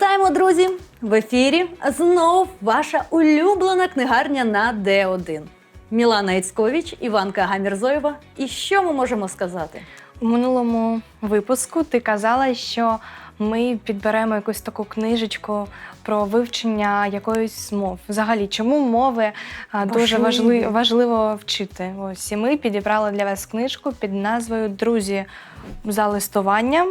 Вітаємо, друзі! В ефірі знов ваша улюблена книгарня на Д1. Мілана Іцьковіч, Іванка Гамірзоєва. І що ми можемо сказати? У минулому випуску ти казала, що ми підберемо якусь таку книжечку про вивчення якоїсь мов. Взагалі, чому мови а, дуже важливо, важливо вчити? Ось і ми підібрали для вас книжку під назвою Друзі за листуванням.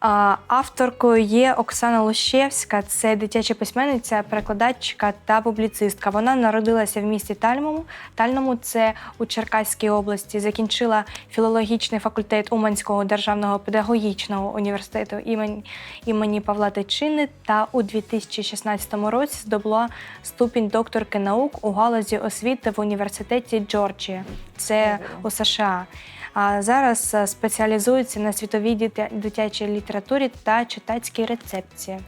Авторкою є Оксана Лущевська, це дитяча письменниця, перекладачка та публіцистка. Вона народилася в місті Тальмому. Тальному це у Черкаській області. Закінчила філологічний факультет Уманського державного педагогічного університету імені, імені Павла Тичини та у 2016 році здобула ступінь докторки наук у галузі освіти в університеті Джорджія. Це у США. Зараз е, спеціалізується на світовій дитячій літературі та читацькій рецепції.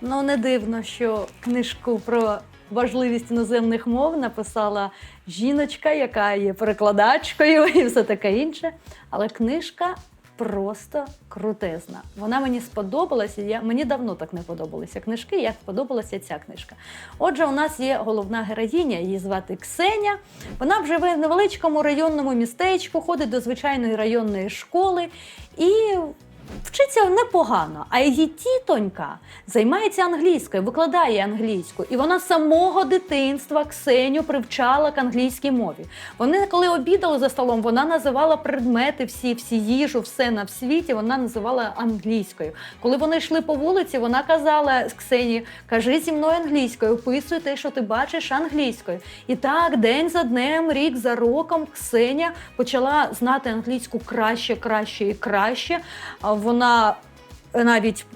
Ну, не дивно, що книжку про важливість іноземних мов написала жіночка, яка є перекладачкою і все таке інше. Але книжка просто крутезна. Вона мені сподобалася. Я, мені давно так не подобалися книжки, як подобалася ця книжка. Отже, у нас є головна героїня, її звати Ксеня. Вона живе в невеличкому районному містечку, ходить до звичайної районної школи і вчиться непогано. А її тітонька займається англійською, викладає англійську. І вона з самого дитинства Ксеню привчала к англійській мові. Вони, коли обідали за столом, вона називала предмети, всі, всі їжу, все на світі, вона називала англійською. Коли вони йшли по вулиці, вона казала Ксені: кажи зі мною англійською, описуй те, що ти бачиш англійською. І так, день за днем, рік за роком, Ксеня почала знати англійську краще, краще і краще. Вона навіть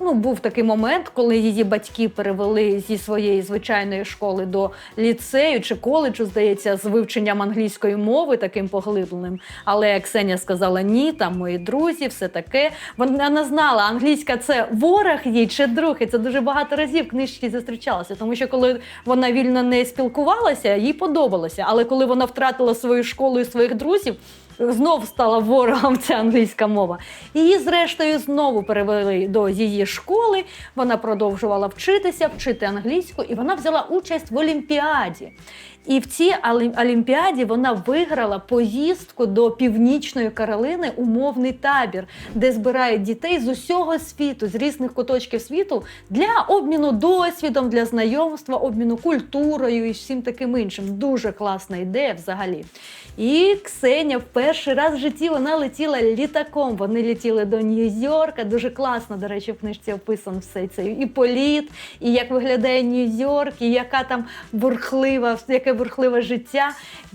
ну, був такий момент, коли її батьки перевели зі своєї звичайної школи до ліцею чи коледжу, здається, з вивченням англійської мови таким поглибленим. Але Ксенія сказала ні, там мої друзі, все таке. Вона не знала, англійська це ворог їй чи друг. І це дуже багато разів в книжці зустрічалося. Тому що коли вона вільно не спілкувалася, їй подобалося. Але коли вона втратила свою школу і своїх друзів, знов стала ворогом ця англійська мова. Її, зрештою, знову перевели до її школи. Вона продовжувала вчитися, вчити англійську, і вона взяла участь в Олімпіаді. І в цій Олімпіаді вона виграла поїздку до Північної Каролини у мовний табір, де збирають дітей з усього світу, з різних куточків світу для обміну досвідом, для знайомства, обміну культурою і всім таким іншим. Дуже класна ідея взагалі. І Ксеня в перший раз в житті вона летіла літаком. Вони летіли до Нью-Йорка. Дуже класно, до речі, в книжці описан все це і політ, і як виглядає Нью-Йорк, і яка там бурхлива, яке бурхливе життя.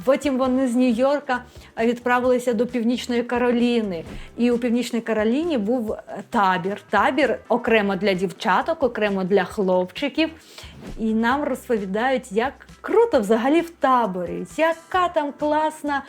Потім вони з Нью-Йорка відправилися до Північної Кароліни. І у Північній Кароліні був е, табір. Табір окремо для дівчаток, окремо для хлопчиків. І нам розповідають, як круто взагалі в таборі, яка там класна.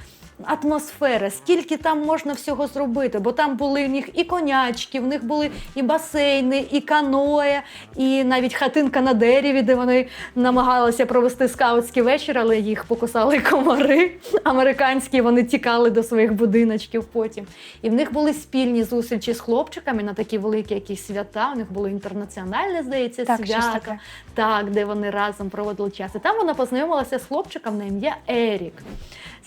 Атмосфера, скільки там можна всього зробити, бо там були в них і конячки, в них були і басейни, і каноє, і навіть хатинка на дереві, де вони намагалися провести скаутський вечір, але їх покусали комари американські. Вони тікали до своїх будиночків потім. І в них були спільні зустрічі з хлопчиками на такі великі якісь свята. У них було інтернаціональне, здається, Так, свято. Так, де вони разом проводили час. І там вона познайомилася з хлопчиком на ім'я Ерік.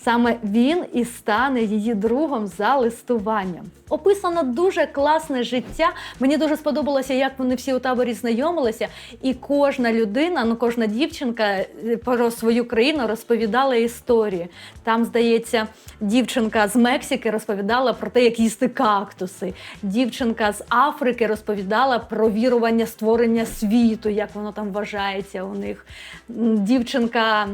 Саме він і стане її другом за листуванням. Описано дуже класне життя. Мені дуже сподобалося, як вони всі у таборі знайомилися, і кожна людина, ну кожна дівчинка е, про свою країну розповідала історії. Там, здається, дівчинка з Мексики розповідала про те, як їсти кактуси. Дівчинка з Африки розповідала про вірування створення світу, як воно там вважається у них. Дівчинка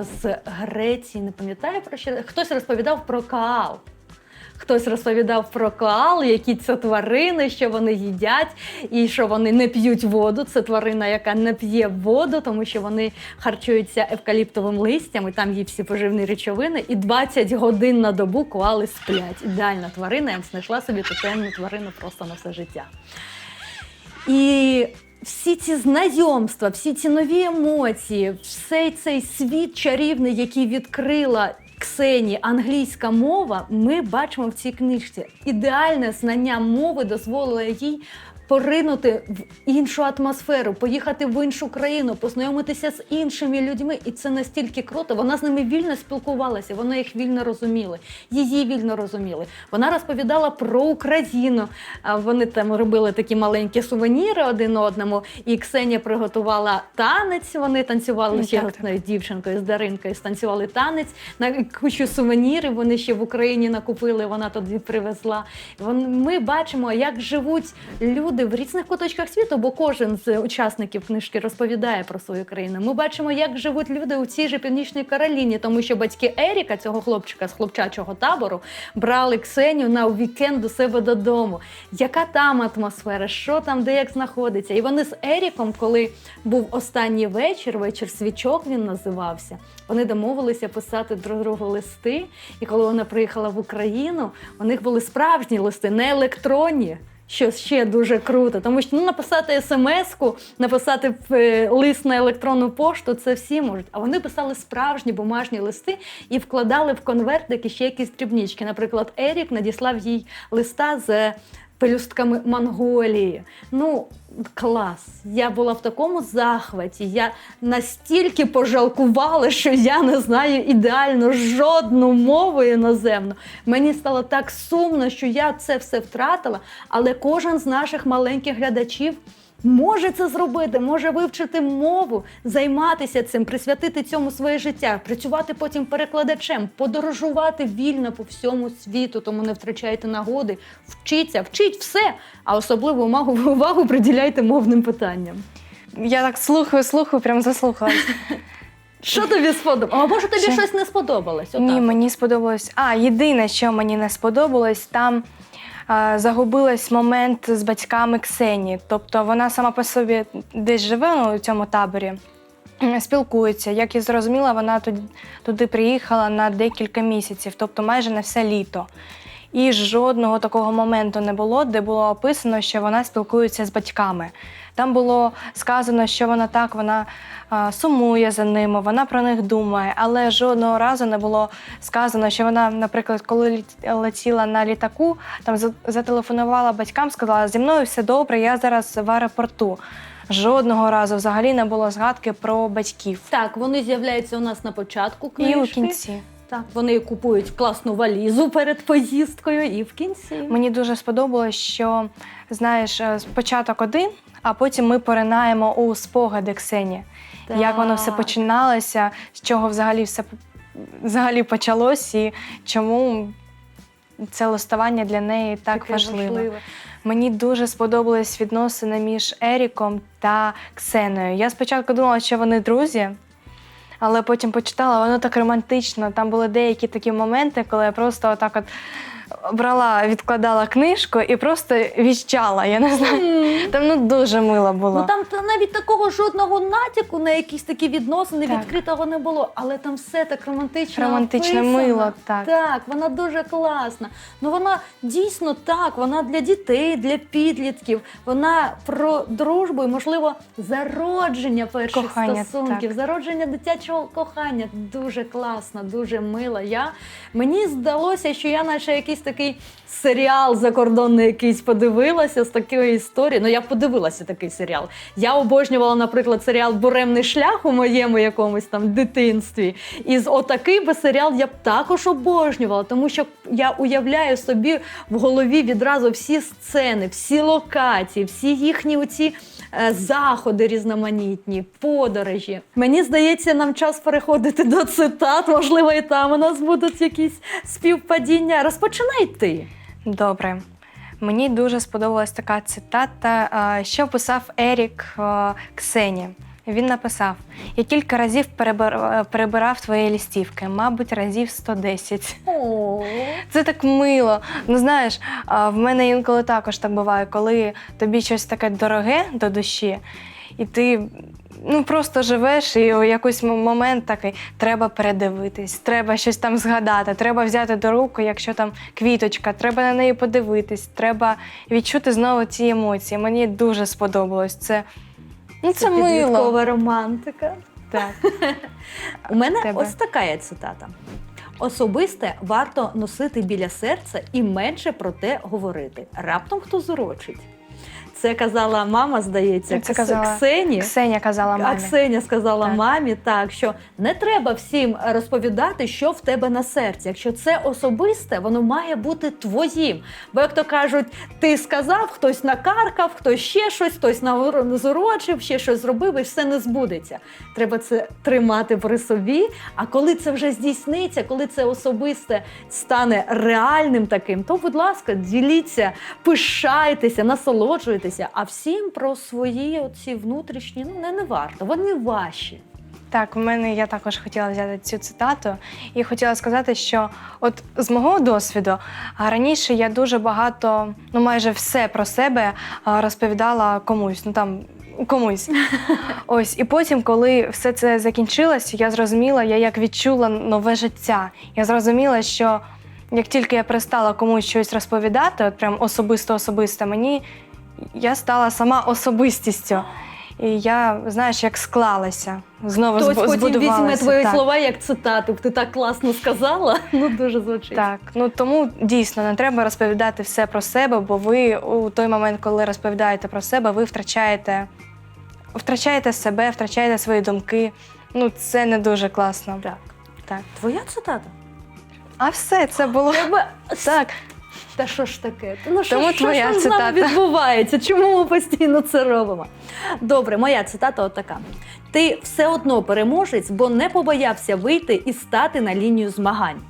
з Греції, не пам'ятаю про що. Хтось розповідав про каал. Хтось розповідав про коал, які це тварини, що вони їдять, і що вони не п'ють воду. Це тварина, яка не п'є воду, тому що вони харчуються евкаліптовим листям, і там є всі поживні речовини. І 20 годин на добу коали сплять. Ідеальна тварина. Я знайшла собі тотемну тварину просто на все життя. І всі ці знайомства, всі ці нові емоції, всей цей світ чарівний, який відкрила Ксені англійська мова, ми бачимо в цій книжці. Ідеальне знання мови дозволило їй поринути в іншу атмосферу, поїхати в іншу країну, познайомитися з іншими людьми. І це настільки круто. Вона з ними вільно спілкувалася, вони їх вільно розуміли, її вільно розуміли. Вона розповідала про Україну. Вони там робили такі маленькі сувеніри один одному. І Ксенія приготувала танець. Вони танцювали Ну, ще так. дівчинкою з Даринкою, станцювали танець на кучу сувенірів. Вони ще в Україні накупили. Вона тоді привезла. Ми бачимо, як живуть люди в різних куточках світу, бо кожен з учасників книжки розповідає про свою країну. Ми бачимо, як живуть люди у цій же північній Кароліні, тому що батьки Еріка, цього хлопчика з хлопчачого табору, брали Ксенію на вікенд до себе додому. Яка там атмосфера? Що там, де як знаходиться? І вони з Еріком, коли був останній вечір, вечір свічок він називався. Вони домовилися писати друг другу листи. І коли вона приїхала в Україну, у них були справжні листи, не електронні. Що ще дуже круто, тому що ну написати смс-ку, написати е, лист на електронну пошту, це всі можуть. А вони писали справжні бумажні листи і вкладали в конвертики ще якісь дрібнички. Наприклад, Ерік надіслав їй листа з пелюстками Монголії. Ну, клас. Я була в такому захваті. Я настільки пожалкувала, що я не знаю ідеально жодну мову іноземну. Мені стало так сумно, що я це все втратила, але кожен з наших маленьких глядачів. Може це зробити, може вивчити мову, займатися цим, присвятити цьому своє життя, працювати потім перекладачем, подорожувати вільно по всьому світу, тому не втрачайте нагоди, вчіться, вчіть все, а особливу увагу, увагу приділяйте мовним питанням. Я так слухаю, слухаю, прям заслухалась. Що тобі сподобалося? А може тобі Ще- щось не сподобалось? Ні, мені сподобалось. А, єдине, що мені не сподобалось, там загубилась момент з батьками Ксені. Тобто вона сама по собі десь живе ну, у цьому таборі, спілкується. Як я зрозуміла, вона туди, туди приїхала на декілька місяців, тобто майже на все літо. І жодного такого моменту не було, де було описано, що вона спілкується з батьками. Там було сказано, що вона так, вона сумує за ними, вона про них думає, але жодного разу не було сказано, що вона, наприклад, коли летіла на літаку, там за- зателефонувала батькам, сказала: зі мною все добре, я зараз в аеропорту. Жодного разу взагалі не було згадки про батьків. Так, вони з'являються у нас на початку І книжки. у кінці. Так, вони купують класну валізу перед поїздкою і в кінці. Мені дуже сподобалось, що знаєш, е, спочаток один, а потім ми поринаємо у спогади Ксені. Як воно все починалося, з чого взагалі все взагалі почалось, і чому це листування для неї так Таке важливе. Мені дуже сподобались відносини між Еріком та Ксеною. Я спочатку думала, що вони друзі, але потім почитала, воно так романтично. Там були деякі такі моменти, коли я просто отак от брала, відкладала книжку і просто віщала. Я не знаю. Там ну дуже мило було. Ну там та навіть такого жодного натяку на якісь такі відносини Так. відкритого не було, але там все так романтично. Романтичне описано. мило, так. Так, вона дуже класна. Ну вона дійсно так, вона для дітей, для підлітків. Вона про дружбу і, можливо, зародження перших Кохання, стосунків, так. зародження дитячого кохання. Дуже класна, дуже мила. Я мені здалося, що я наче якийсь такий серіал закордонний якийсь подивилася з такої історії. Ну я подивилася такий серіал. Я обожнювала, наприклад, серіал Буремний шлях у моєму якомусь там дитинстві. І з отакий би серіал я б також обожнювала, тому що я уявляю собі в голові відразу всі сцени, всі локації, всі їхні оці. е, Заходи різноманітні, подорожі. Мені здається, нам час переходити до цитат. Можливо, і там у нас будуть якісь співпадіння. Розпочинай ти. Добре. Мені дуже сподобалась така цитата, що писав Ерік Ксені. Він написав: Я кілька разів перебирав твої лістівки, мабуть, разів 110. О, Це так мило. Ну знаєш, в мене інколи також так буває, коли тобі щось таке дороге до душі, і ти ну, просто живеш, і у якийсь момент такий треба передивитись, треба щось там згадати, треба взяти до руки, якщо там квіточка, треба на неї подивитись, треба відчути знову ці емоції. Мені дуже сподобалось. Це, ну, це, мило. підліткова романтика. Так. У мене Тебе? ось така є цитата. Особисте варто носити біля серця і менше про те говорити. Раптом хто зурочить. Це казала мама, здається, Це казала Ксені. Ксеня казала А мамі. Ксеня сказала Так. мамі, так що не треба всім розповідати, що в тебе на серці. Якщо це особисте, воно має бути твоїм. Бо як то кажуть, ти сказав, хтось накаркав, хтось ще щось, хтось назурочив, ще щось зробив, і все не збудеться. Треба це тримати при собі. А коли це вже здійсниться, коли це особисте стане реальним таким, то, будь ласка, діліться, пишайтеся, насолоджуйтеся. А всім про свої оці внутрішні ну не, не варто. Вони ваші. Так, в мене я також хотіла взяти цю цитату і хотіла сказати, що от з мого досвіду раніше я дуже багато, ну майже все про себе розповідала комусь. Ну там. Комусь. Ось, і потім, коли все це закінчилось, я зрозуміла, я як відчула нове життя. Я зрозуміла, що як тільки я перестала комусь щось розповідати, от прям особисто-особисто, мені я стала сама особистістю. І я, знаєш, як склалася. Знову Хтось збу- потім візьме твої так. слова як цитату. Ти так класно сказала. Ну дуже звучить. Так, ну тому дійсно не треба розповідати все про себе, бо ви у той момент, коли розповідаєте про себе, ви втрачаєте, втрачаєте себе, втрачаєте свої думки. Ну, це не дуже класно. Так. Так. Твоя цитата? А все це було Тебе так. Та що ж таке? Ну, що, Тому що твоя ж там з нами цитата. відбувається? Чому ми постійно це робимо? Добре, моя цитата отака: ти все одно переможець, бо не побоявся вийти і стати на лінію змагань.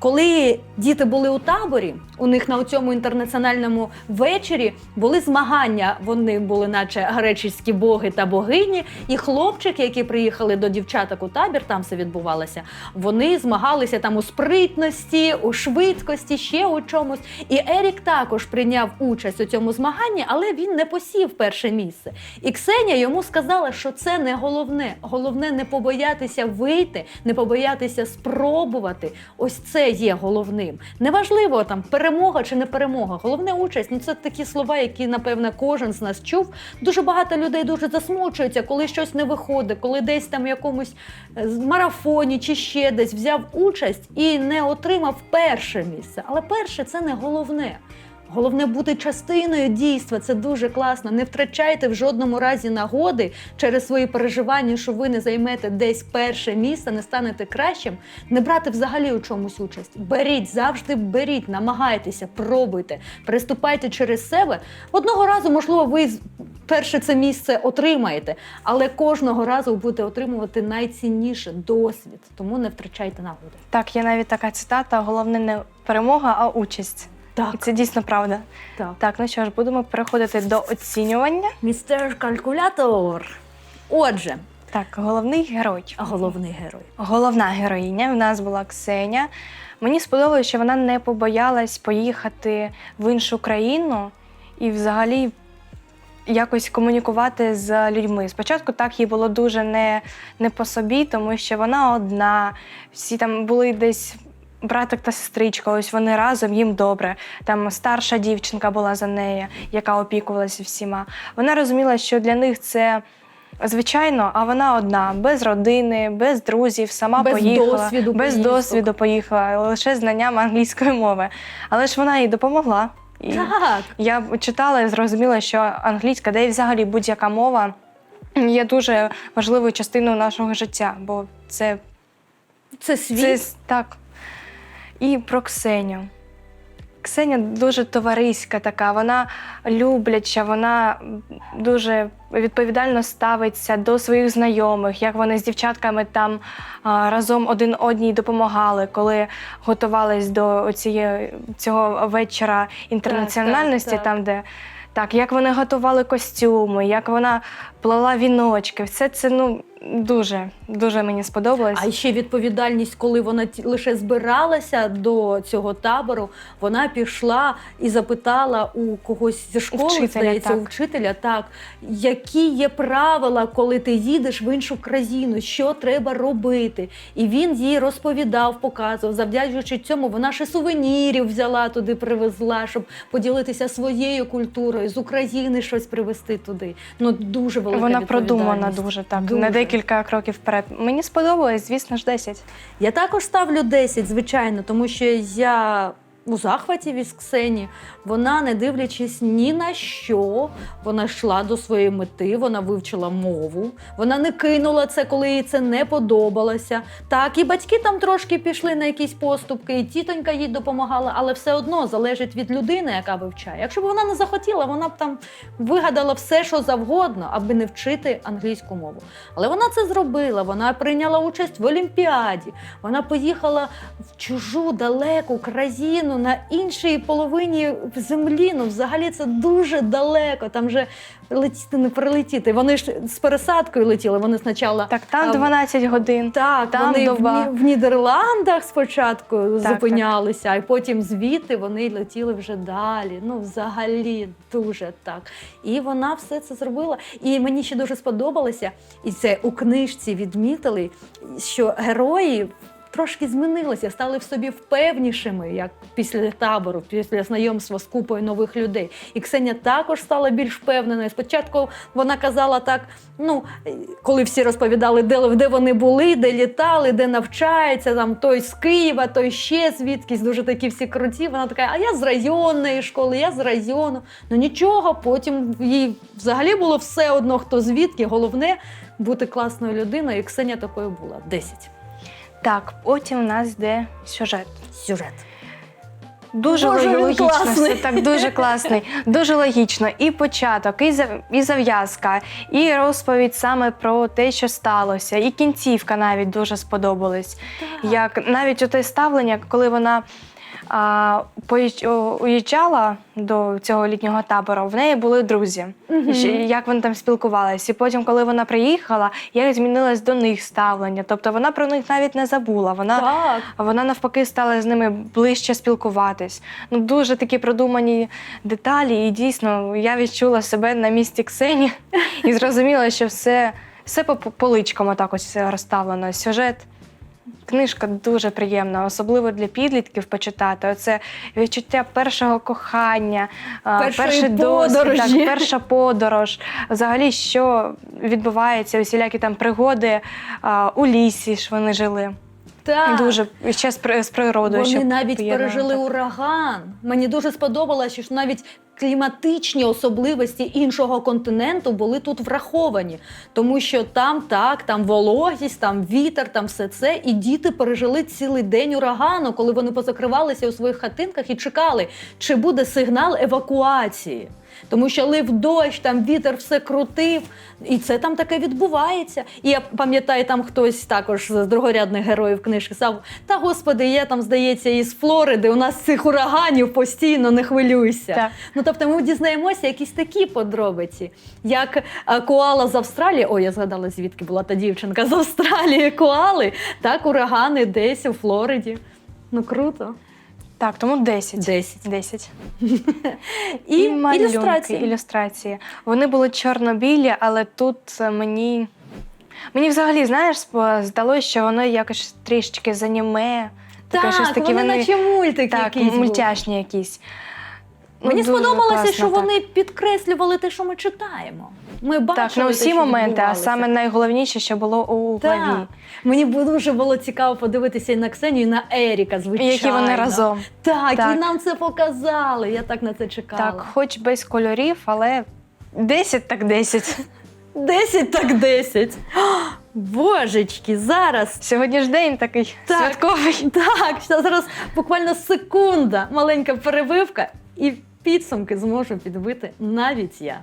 Коли діти були у таборі, у них на цьому інтернаціональному вечорі були змагання. Вони були, наче греческі боги та богині, і хлопчики, які приїхали до дівчаток у табір, там все відбувалося. Вони змагалися там у спритності, у швидкості, ще у чомусь. І Ерік також прийняв участь у цьому змаганні, але він не посів перше місце. І Ксенія йому сказала, що це не головне. Головне не побоятися вийти, не побоятися спробувати. Ось це є головним. Неважливо там перемога чи не перемога. Головне участь. Ну це такі слова, які напевне кожен з нас чув. Дуже багато людей дуже засмучуються, коли щось не виходить, коли десь там в якомусь е, марафоні чи ще десь взяв участь і не отримав перше місце. Але перше це не головне. Головне бути частиною дійства. Це дуже класно. Не втрачайте в жодному разі нагоди через свої переживання, що ви не займете десь перше місце, не станете кращим. Не брати взагалі у чомусь участь. Беріть, завжди беріть, намагайтеся, пробуйте, переступайте через себе. Одного разу, можливо, ви перше це місце отримаєте, але кожного разу будете отримувати найцінніше досвід. Тому не втрачайте нагоди. Так, є навіть така цитата: головне не перемога, а участь. І Так, це дійсно правда. так. Так, ну що ж, будемо переходити до оцінювання. Містер калькулятор. Отже, Так, головний герой. головний герой. Головна героїня в нас була Ксеня. Мені сподобалося, що вона не побоялась поїхати в іншу країну і взагалі якось комунікувати з людьми. Спочатку так їй було дуже не, не по собі, тому що вона одна, всі там були десь. Братик та сестричка, ось вони разом, їм добре. Там старша дівчинка була за нею, яка опікувалася всіма. Вона розуміла, що для них це звичайно, а вона одна, без родини, без друзів, сама Без поїхала, досвіду без поїздок. досвіду поїхала, лише знанням англійської мови. Але ж вона їй допомогла. І Так, я читала і зрозуміла, що англійська, де і взагалі будь-яка мова є дуже важливою частиною нашого життя, бо це, це світ. це так. І про Ксеню. Ксеня дуже товариська така, вона любляча, вона дуже відповідально ставиться до своїх знайомих, як вони з дівчатками там разом один одній допомагали, коли готувались до цієї, цього вечора інтернаціональності, так. там, де так, як вони готували костюми, як вона плела віночки. Все це ну дуже, дуже мені сподобалось. А ще відповідальність, коли вона лише збиралася до цього табору, вона пішла і запитала у когось зі школи, Вчителя, здається, так. у вчителя, так, які є правила, коли ти їдеш в іншу країну, що треба робити. І він їй розповідав, показував. Завдячуючи цьому, вона ще сувенірів взяла туди, привезла, щоб поділитися своєю культурою, з України щось привезти туди. Ну дуже велика Вона продумана дуже так, Дуже. на декілька кроків вперед. Мені сподобалось, звісно ж, 10. Я також ставлю 10, звичайно, тому що я у захваті від Ксені. Вона, не дивлячись ні на що, вона йшла до своєї мети, вона вивчила мову, вона не кинула це, коли їй це не подобалося. Так, і батьки там трошки пішли на якісь поступки, і тітонька їй допомагала, але все одно залежить від людини, яка вивчає. Якщо б вона не захотіла, вона б там вигадала все, що завгодно, аби не вчити англійську мову. Але вона це зробила. Вона прийняла участь в Олімпіаді. Вона поїхала в чужу далеку країну на іншій половині землі. Ну, взагалі, це дуже далеко. Там же летіти не прилетіти. Вони ж з пересадкою летіли. Вони спочатку Так, там А, годин. так, Там вони в, доба. В Нідерландах спочатку Так, зупинялися, а потім звідти вони летіли вже далі. Ну, взагалі, дуже так. І вона все це зробила. І мені ще дуже сподобалося, і це у книжці відмітили, що герої. Трошки змінилися, стали в собі впевнішими, як після табору, після знайомства з купою нових людей. І Ксеня також стала більш впевненою. Спочатку вона казала так: ну, е, коли всі розповідали, де, де вони були, де літали, де навчаються, там той з Києва, той ще звідкись, дуже такі всі круті. Вона така, а я з районної школи, я з району. Ну нічого, потім їй взагалі було все одно, хто звідки. Головне бути класною людиною. І Ксеня такою була. 10. Так, потім у нас йде сюжет. Сюжет. Дуже Боже, він логічно, класний. все так дуже класний, дуже логічно. І початок, і зав- і зав'язка, і розповідь саме про те, що сталося, і кінцівка навіть дуже сподобалась. Як навіть оте ставлення, коли вона уїжджала до цього літнього табору, в неї були друзі. Ще- як вони там спілкувалися. І потім, коли вона приїхала, як змінилось до них ставлення. Тобто вона про них навіть не забула. Вона Так. вона навпаки стала з ними ближче спілкуватись. Ну дуже такі продумані деталі, і дійсно я відчула себе на місці Ксені і зрозуміла, що все, все по по поличкам отак ось розставлено. Сюжет. Книжка дуже приємна, особливо для підлітків почитати. Оце відчуття першого кохання, Першої перший досвід, так, перша подорож. Взагалі, що відбувається, усілякі там пригоди а, у лісі ж вони жили. Так. Дуже і ще з, з природою. Вони навіть пережили ураган. Мені дуже сподобалося, що навіть кліматичні особливості іншого континенту були тут враховані, тому що там так, там вологість, там вітер, там все це. І діти пережили цілий день урагану, коли вони позакривалися у своїх хатинках і чекали, чи буде сигнал евакуації. Тому що лив дощ, там вітер все крутив, і це там таке відбувається. І я пам'ятаю, там хтось також з другорядних героїв книжки сказав: Та господи, я там, здається, із Флориди, у нас цих ураганів постійно не хвилюйся. Так. Ну тобто ми дізнаємося якісь такі подробиці, як е, коала з Австралії. Ой, я згадала, звідки була та дівчинка з Австралії коали, так урагани десь у Флориді. Ну круто. Так, тому 10. 10. 10. І, малюнки, ілюстрації. ілюстрації. Вони були чорно-білі, але тут е, мені. Мені взагалі, знаєш, здалося, що воно якось трішечки заніме. Таке Так, щось таке, вони, наче мультик так, був. мультяшні якісь. Ну, Мені дуже сподобалося, класно, що так. вони підкреслювали те, що ми читаємо. Ми бачили Так, не те, усі що моменти, а саме найголовніше, що було у Так. главі. Мені дуже було цікаво подивитися і на Ксенію, і на Еріка, І звичайно. які вони разом. Так, Так. і нам це показали. Я так на це чекала. Так, хоч без кольорів, але 10 так 10. 10 так 10. Божечки, зараз. Сьогодні ж день такий Так. святковий. Так, що зараз буквально секунда, маленька перебивка, і підсумки зможу підбити навіть я.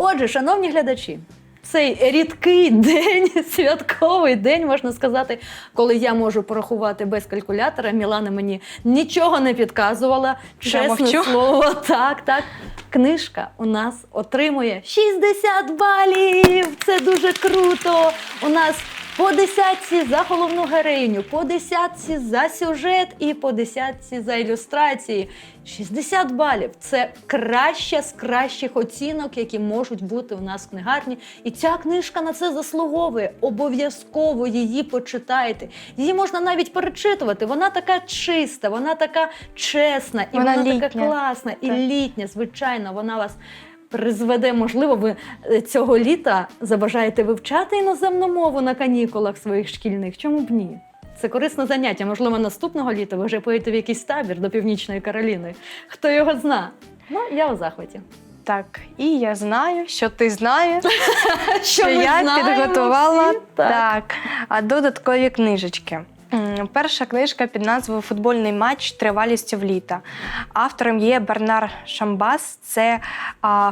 Отже, шановні глядачі, цей рідкий день, святковий день, можна сказати, коли я можу порахувати без калькулятора. Мілана мені нічого не підказувала. Чесне слово, так, так. Книжка у нас отримує 60 балів. Це дуже круто. У нас по десятці за головну героїню, по десятці за сюжет і по десятці за ілюстрації. 60 балів це краща з кращих оцінок, які можуть бути у нас в книгарні. І ця книжка на це заслуговує. Обов'язково її почитайте. Її можна навіть перечитувати. Вона така чиста, вона така чесна, і Вона вона, така класна і Так. літня. Звичайно, вона вас. Призведе, можливо, ви е, цього літа забажаєте вивчати іноземну мову на канікулах своїх шкільних. Чому б ні? Це корисне заняття. Можливо, наступного літа ви вже поїдете в якийсь табір до Північної Кароліни. Хто його зна? Ну, я у захваті. Так, і я знаю, що ти знаєш, що, я підготувала так, а, додаткові книжечки. Перша книжка під назвою Футбольний матч тривалістю в літа. Автором є Бернар Шамбас, це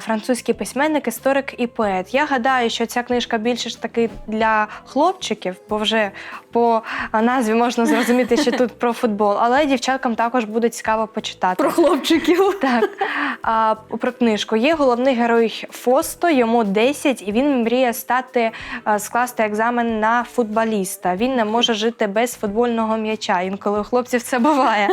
французький письменник, історик і поет. Я гадаю, що ця книжка більше ж таки для хлопчиків, бо вже по назві можна зрозуміти, що тут про футбол, але дівчаткам також буде цікаво почитати. Про хлопчиків. Так, а, про книжку. Є головний герой Фосто, йому 10, і він мріє стати скласти екзамен на футболіста. Він не може жити без футбольного м'яча. Інколи у хлопців це буває.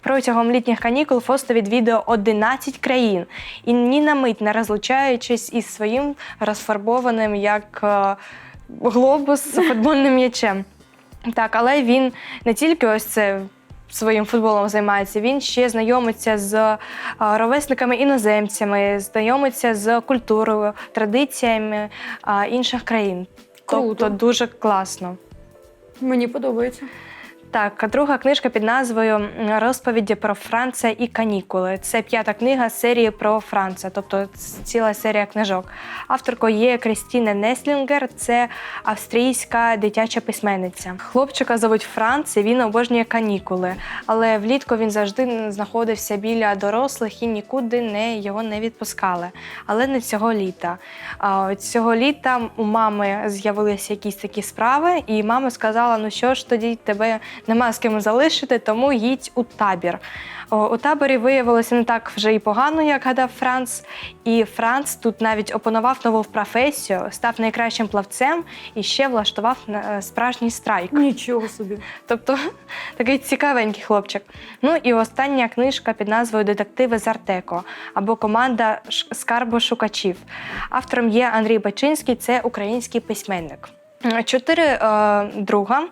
Протягом літніх канікул Фосто відвідує 11 країн і ні на мить не розлучаючись із своїм розфарбованим як е, глобус футбольним м'ячем. Так, але він не тільки ось це своїм футболом займається, він ще знайомиться з е, ровесниками іноземцями, знайомиться з культурою, традиціями е, інших країн. Круто. Тобто дуже класно. Мені подобається. Так, друга книжка під назвою Розповіді про Франца і канікули. Це п'ята книга серії про Франца, тобто ціла серія книжок. Авторкою є Крістіна Неслінгер, це австрійська дитяча письменниця. Хлопчика зовуть Франц, і він обожнює канікули, але влітку він завжди знаходився біля дорослих і нікуди не, його не відпускали. Але не цього літа. Цього літа у мами з'явилися якісь такі справи, і мама сказала: ну що ж, тоді тебе нема з ким залишити, тому їдь у табір. У таборі виявилося не так вже і погано, як гадав Франц. І Франц тут навіть опанував нову професію, став найкращим плавцем і ще влаштував е, справжній страйк. Нічого собі. Тобто такий цікавенький хлопчик. Ну і остання книжка під назвою Детективи з Артеко або команда скарбошукачів. Автором є Андрій Бачинський, це український письменник. Чотири е, друга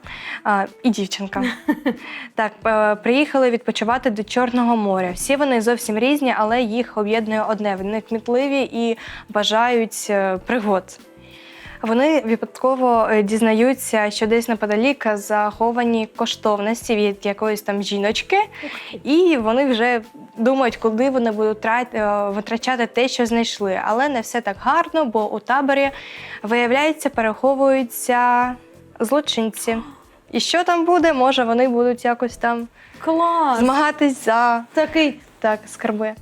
е, і дівчинка. так, е, приїхали відпочивати до Чорного моря. Всі вони зовсім різні, але їх об'єднує одне. Вони кмітливі і бажають пригод. Вони випадково е, дізнаються, що десь неподалік заховані коштовності від якоїсь там жіночки, і вони вже думають, куди вони будуть е, витрачати те, що знайшли. Але не все так гарно, бо у таборі, виявляється, переховуються злочинці. І що там буде, може вони будуть якось там Клас! змагатись за Такий так, скарби.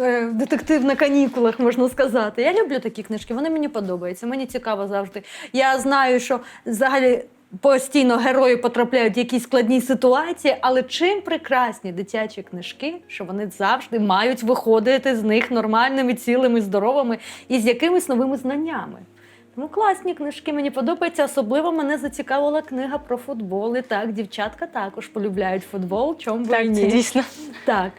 Е, детектив на канікулах, можна сказати. Я люблю такі книжки, вони мені подобаються. Мені цікаво завжди. Я знаю, що взагалі. Постійно герої потрапляють в якісь складні ситуації, але чим прекрасні дитячі книжки, що вони завжди мають виходити з них нормальними, цілими, здоровими і з якимись новими знаннями. Тому класні книжки, мені подобається. Особливо мене зацікавила книга про футбол. І так, дівчатка також полюбляють футбол. Чому би Так, ні. це дійсно. Так,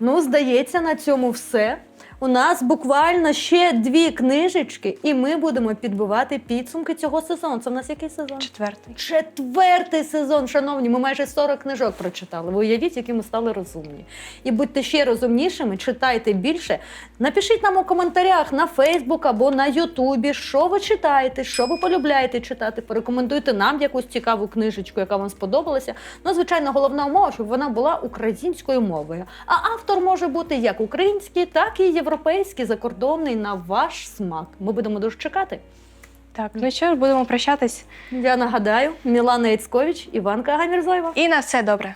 ну здається, на цьому все. У нас буквально ще дві книжечки, і ми будемо підбивати підсумки цього сезону. Це в нас який сезон? Четвертий. Четвертий сезон, шановні. Ми майже 40 книжок прочитали. Ви уявіть, які ми стали розумні. І будьте ще розумнішими, читайте більше. Напишіть нам у коментарях на Фейсбук або на Ютубі, що ви читаєте, що ви полюбляєте читати. Порекомендуйте нам якусь цікаву книжечку, яка вам сподобалася. Ну, звичайно, головна умова, щоб вона була українською мовою. А автор може бути як український, так і європейський закордонний на ваш смак. Ми будемо дуже чекати. Так, ну що ж, будемо прощатись. Я нагадаю, Мілана Яцькович, Іванка Гамірзоєва. І на все добре.